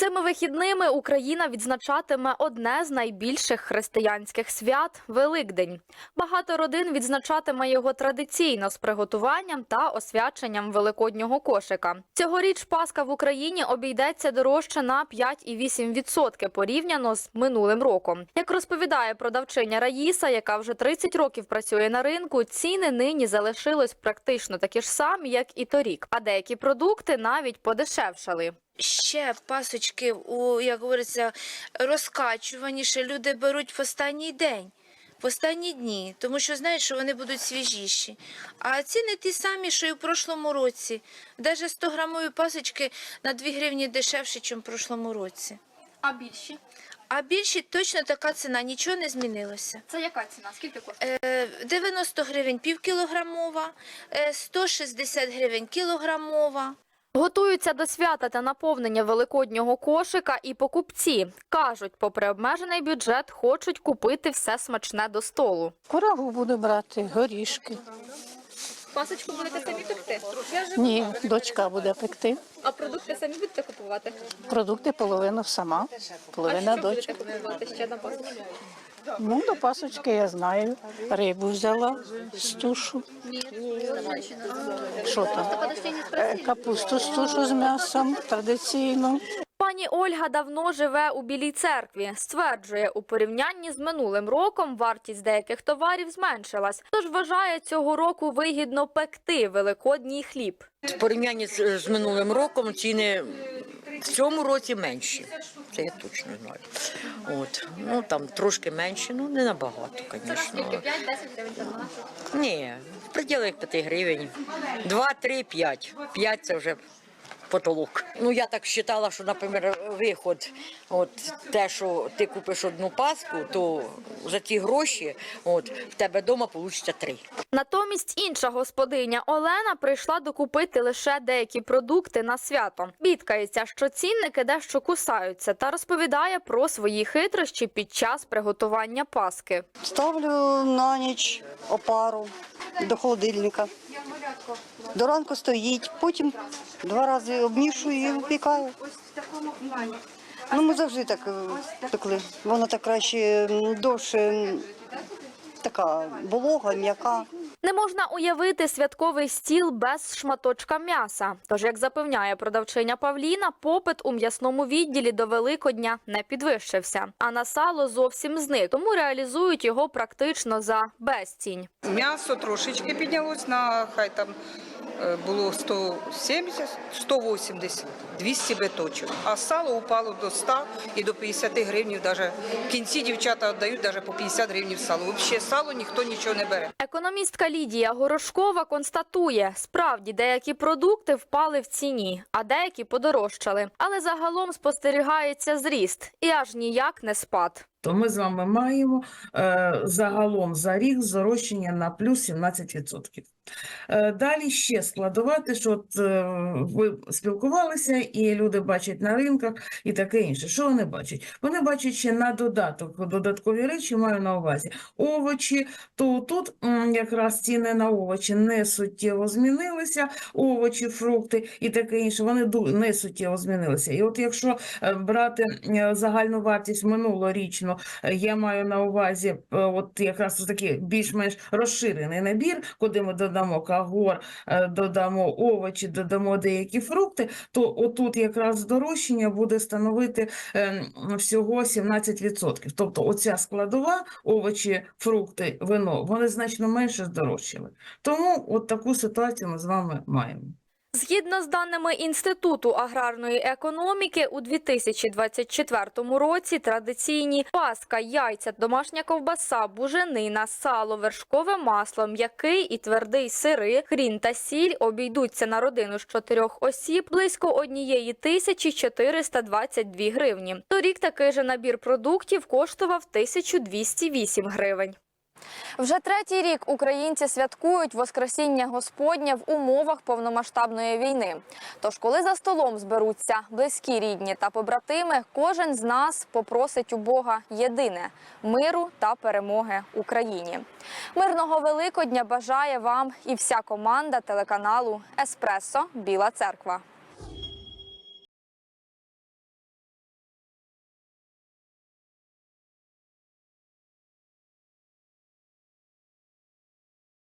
Цими вихідними Україна відзначатиме одне з найбільших християнських свят Великдень. Багато родин відзначатиме його традиційно з приготуванням та освяченням великоднього кошика. Цьогоріч Пасха в Україні обійдеться дорожче на 5,8% порівняно з минулим роком. Як розповідає продавчиня Раїса, яка вже 30 років працює на ринку, ціни нині залишились практично такі ж самі, як і торік. А деякі продукти навіть подешевшали. Ще пасочки, у, як говориться, розкачуваніше люди беруть в останній день, в останні дні, тому що знають, що вони будуть свіжіші. А ціни ті самі, що і в прошлому році. Навіть 100 грамові пасочки на 2 гривні дешевше, ніж в прошлому році. А більші А більші точно така ціна, нічого не змінилося. це яка ціна? Скільки коштує? Е, 90 гривень півкілограмова, е, 160 гривень кілограмова. Готуються до свята та наповнення великоднього кошика і покупці. Кажуть, попри обмежений бюджет, хочуть купити все смачне до столу. Курагу буду брати, горішки. Пасочку будете самі пекти? Ні, дочка буде пекти. А продукти самі будете купувати? Продукти половину сама, половина дочка. купувати ще на пасочку? Ну, до пасочки я знаю. Рибу взяла з тушу. Що там? Е, Капусту з тушу з м'ясом традиційно. Пані Ольга давно живе у Білій церкві. Стверджує, у порівнянні з минулим роком вартість деяких товарів зменшилась. Тож вважає цього року вигідно пекти великодній хліб. В порівнянні з, з минулим роком ціни в цьому році менші. Це я точно знаю. От. Ну там трошки менше, ну не набагато, звісно. 5-10 гривень за Ні, в пределах 5 гривень. 2, 3, 5. 5 це вже потолок. Ну я так вважала, що, наприклад, виход, от те, що ти купиш одну паску, то за ті гроші от, в тебе вдома вийде три. Натомість інша господиня Олена прийшла докупити лише деякі продукти на свято. Бідкається, що цінники дещо кусаються, та розповідає про свої хитрощі під час приготування паски. Ставлю на ніч опару до холодильника. До ранку стоїть, потім два рази обмішую і випікаю. Ну, ми завжди так е, пекли. Вона так краще м, довше така волога, м'яка. Не можна уявити святковий стіл без шматочка м'яса. Тож, як запевняє продавчиня Павліна, попит у м'ясному відділі до Великодня не підвищився, а на сало зовсім зник. Тому реалізують його практично за безцінь. М'ясо трошечки піднялось на хай там е, було 170, 180, 200 биточок. А сало упало до 100 і до 50 гривень. Даже в кінці дівчата віддають даже по 50 гривень сало. Взагалі сало ніхто нічого не бере. Економістка Лідія Горошкова констатує, справді деякі продукти впали в ціні, а деякі подорожчали. Але загалом спостерігається зріст і аж ніяк не спад. То ми з вами маємо е, загалом за рік зрощення на плюс 17%. Е, далі ще складувати, що от, е, ви спілкувалися, і люди бачать на ринках і таке інше. Що вони бачать? Вони бачать ще на додаток, додаткові речі маю на увазі. Овочі, то тут м, якраз ціни на овочі не суттєво змінилися, овочі, фрукти і таке інше, вони не суттєво змінилися. І от якщо е, брати е, загальну вартість минулорічну, е, я маю на увазі е, от якраз такий більш-менш розширений набір, куди ми додамо кагор, е, додамо овочі, додамо деякі фрукти, то отут якраз здорожчання буде становити е, всього 17%. Тобто оця складова, овочі, фрукти, вино, вони значно менше здорожчали. Тому от таку ситуацію ми з вами маємо. Згідно з даними Інституту аграрної економіки, у 2024 році традиційні паска, яйця, домашня ковбаса, буженина, сало, вершкове масло, м'який і твердий сири, хрін та сіль обійдуться на родину з чотирьох осіб близько однієї тисячі 422 гривні. Торік такий же набір продуктів коштував 1208 гривень. Вже третій рік українці святкують Воскресіння Господнє в умовах повномасштабної війни. Тож, коли за столом зберуться близькі рідні та побратими, кожен з нас попросить у Бога єдине миру та перемоги Україні. Мирного Великодня бажає вам і вся команда телеканалу Еспресо Біла Церква.